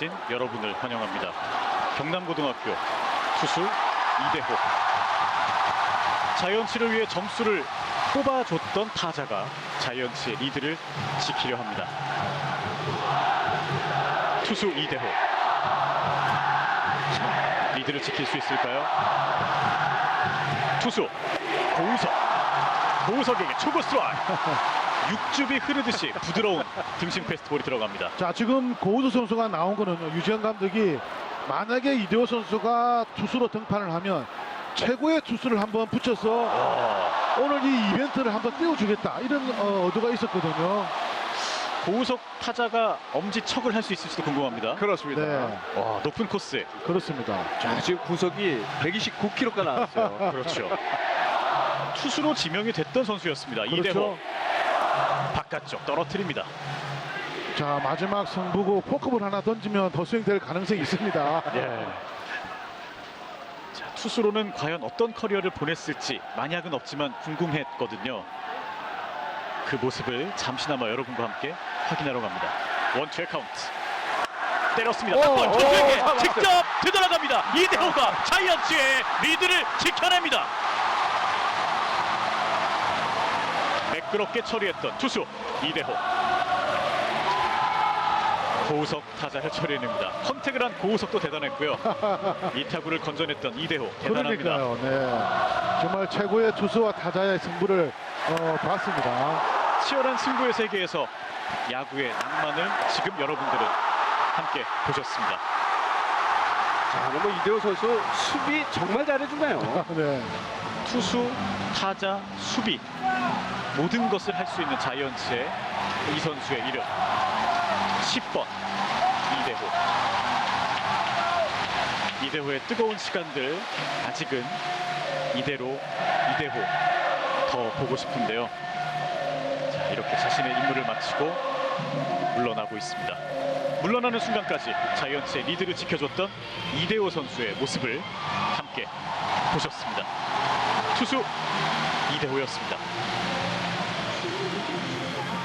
진 여러분을 환영합니다. 경남고등학교 투수 이대호 자이언츠를 위해 점수를 뽑아줬던 타자가 자이언츠의 리드를 지키려 합니다. 투수 이대호 자, 리드를 지킬 수 있을까요? 투수 고우석 고우석에게 초구 스트라이크 6줍이 흐르듯이 부드러운 등심 패스트볼이 들어갑니다. 자 지금 고우수 선수가 나온 거는 유지현 감독이 만약에 이대호 선수가 투수로 등판을 하면 최고의 투수를 한번 붙여서 와, 오늘 이 이벤트를 한번 띄워주겠다 이런 어, 의도가 있었거든요. 고우석 타자가 엄지척을 할 수 있을지도 궁금합니다. 그렇습니다. 네, 와, 높은 코스. 그렇습니다. 자, 지금 구속이 129km가 나왔어요. 그렇죠. 투수로 지명이 됐던 선수였습니다. 이대호 그렇죠. 바깥쪽 떨어뜨립니다. 자 마지막 승부고 포크볼 하나 던지면 더 스윙될 가능성이 있습니다. 예. 자, 투수로는 과연 어떤 커리어를 보냈을지 만약은 없지만 궁금했거든요. 그 모습을 잠시나마 여러분과 함께 확인하러 갑니다. 원투의 카운트. 때렸습니다. 오, 한번 잡았어요. 직접 되돌아갑니다. 이대호가 자이언츠의 리드를 지켜냅니다. 매끄럽게 처리했던 투수 이대호. 고우석 타자를 처리해냅니다. 컨택을 한 고우석도 대단했고요. 이 타구를 건져냈던 이대호 대단합니다. 그러니까요. 네, 정말 최고의 투수와 타자의 승부를 어, 봤습니다. 치열한 승부의 세계에서 야구의 낭만을 지금 여러분들은 함께 보셨습니다. 자, 그러면 이대호 선수 수비 정말 잘해주네요. 네, 투수, 타자, 수비 모든 것을 할 수 있는 자이언츠의 이 선수의 이름. 10번 이대호. 이대호의 뜨거운 시간들 아직은 이대로 이대호 더 보고 싶은데요. 자 이렇게 자신의 임무를 마치고 물러나고 있습니다. 물러나는 순간까지 자이언츠의 리드를 지켜줬던 이대호 선수의 모습을 함께 보셨습니다. 투수 이대호였습니다. あ!